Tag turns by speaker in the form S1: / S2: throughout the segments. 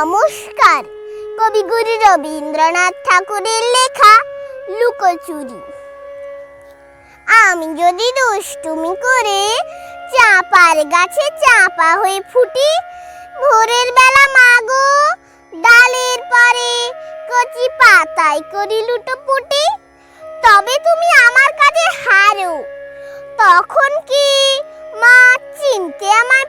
S1: নমস্কার। কবিগুরু রবীন্দ্রনাথ ঠাকুরের লেখা লুকোচুরি। আমি যদি দুষ্টুমি করে চাপার গাছে চাপা হয়ে ফুটি, ভোরের বেলা মাগো ডালের পরে কচি পাতায় করি লুটো লুটোপুটি তবে তুমি আমার কাছে হারো। তখন কি মা চিনতে আমায়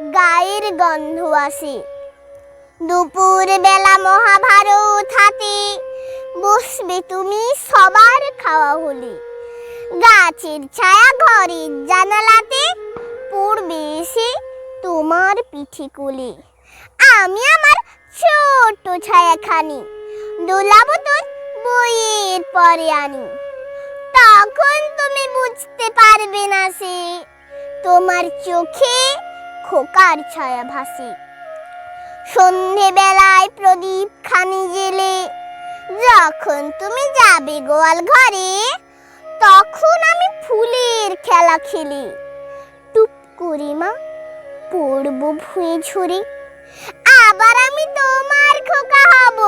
S1: গায়ের গন্ধ আসে। দুপুর বেলা মহাভারত হাতে বসবে তুমি সবার খাওয়া হলে। গাছের ছায়া ঘরের জানালাতে পড়বে এসে তোমার পিঠে কোলে। আমি আমার ছোট ছায়াখানি দোলাবো তোর বইয়ের পরে আনি। তখন তুমি বুঝতে পারবে না সে তোমার চোখে খোকার ছায়া ভাসে। সন্ধেবেলায় প্রদীপ খানি জেলে, যখন তুমি যাবে গোয়াল ঘরে, তখন আমি ফুলের খেলা খেলি। টুপ করে মা, পড়ব ভুয়ে ঝরে, আবার আমি তোমার খোকা হব।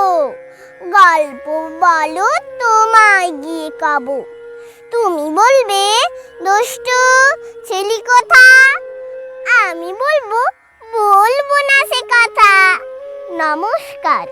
S1: গল্প বলো, তোমায় গিয়ে কাবো। তুমি বলবে, দুষ্টু নমস্কার।